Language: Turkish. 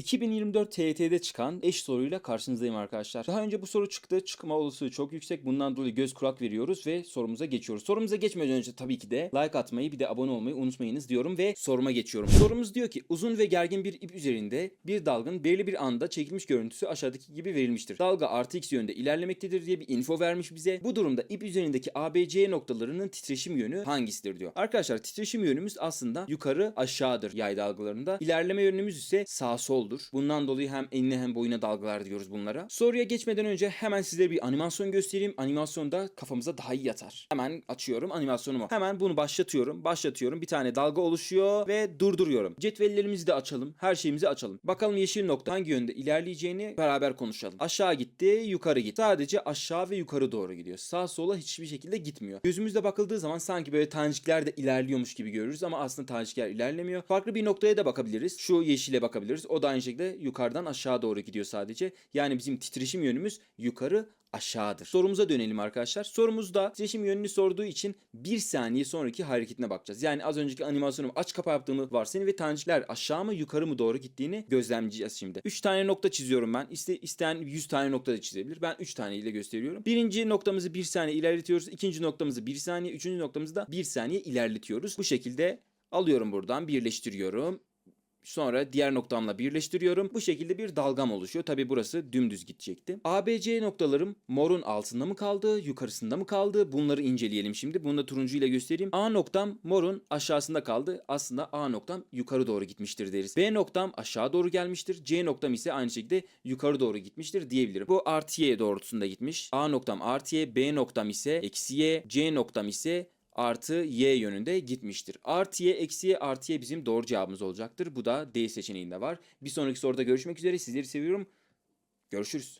2024 TYT'de çıkan eş soruyla karşınızdayım arkadaşlar. Daha önce bu soru çıktı. Çıkma olasılığı çok yüksek. Bundan dolayı göz kulak veriyoruz ve sorumuza geçiyoruz. Sorumuza geçmeden önce tabii ki de like atmayı bir de abone olmayı unutmayınız diyorum ve soruma geçiyorum. Sorumuz diyor ki uzun ve gergin bir ip üzerinde bir dalgın belirli bir anda çekilmiş görüntüsü aşağıdaki gibi verilmiştir. Dalga artı x yönde ilerlemektedir diye bir info vermiş bize. Bu durumda ip üzerindeki ABC noktalarının titreşim yönü hangisidir diyor. Arkadaşlar titreşim yönümüz aslında yukarı aşağıdır yay dalgalarında. İlerleme yönümüz ise sağ soldur. Bundan dolayı hem enine hem boyuna dalgalar diyoruz bunlara. Soruya geçmeden önce hemen size bir animasyon göstereyim. Animasyonda kafamıza daha iyi yatar. Hemen açıyorum animasyonumu. Hemen bunu başlatıyorum. Başlatıyorum. Bir tane dalga oluşuyor ve durduruyorum. Cetvellerimizi de açalım. Her şeyimizi açalım. Bakalım yeşil nokta hangi yönde ilerleyeceğini beraber konuşalım. Aşağı gitti, yukarı gitti. Sadece aşağı ve yukarı doğru gidiyor. Sağ sola hiçbir şekilde gitmiyor. Gözümüzle bakıldığı zaman sanki böyle tanecikler de ilerliyormuş gibi görürüz ama aslında tanecikler ilerlemiyor. Farklı bir noktaya da bakabiliriz. Şu yeşile bakabiliriz. O da aynı şekilde yukarıdan aşağı doğru gidiyor sadece. Yani bizim titreşim yönümüz yukarı aşağıdır. Sorumuza dönelim arkadaşlar. Sorumuzda titreşim yönünü sorduğu için bir saniye sonraki hareketine bakacağız. Yani az önceki animasyonumu aç kapa yaptığımı varsayın ve tanecikler aşağı mı yukarı mı doğru gittiğini gözlemleyeceğiz şimdi. 3 tane nokta çiziyorum ben. İste, isteyen 100 tane nokta da çizebilir. Ben 3 tane ile gösteriyorum. Birinci noktamızı 1 saniye ilerletiyoruz. İkinci noktamızı 1 saniye. Üçüncü noktamızı da 1 saniye ilerletiyoruz. Bu şekilde alıyorum buradan birleştiriyorum. Sonra diğer noktamla birleştiriyorum. Bu şekilde bir dalgam oluşuyor. Tabi burası dümdüz gidecekti. ABC noktalarım morun altında mı kaldı, yukarısında mı kaldı? Bunları inceleyelim şimdi. Bunu da turuncu ile göstereyim. A noktam morun aşağısında kaldı. Aslında A noktam yukarı doğru gitmiştir deriz. B noktam aşağı doğru gelmiştir. C noktam ise aynı şekilde yukarı doğru gitmiştir diyebilirim. Bu artı Y doğrultusunda gitmiş. A noktam artı Y, B noktam ise eksi Y, C noktam ise artı y yönünde gitmiştir. Artı y eksi y artı y bizim doğru cevabımız olacaktır. Bu da D seçeneğinde var. Bir sonraki soruda görüşmek üzere. Sizleri seviyorum. Görüşürüz.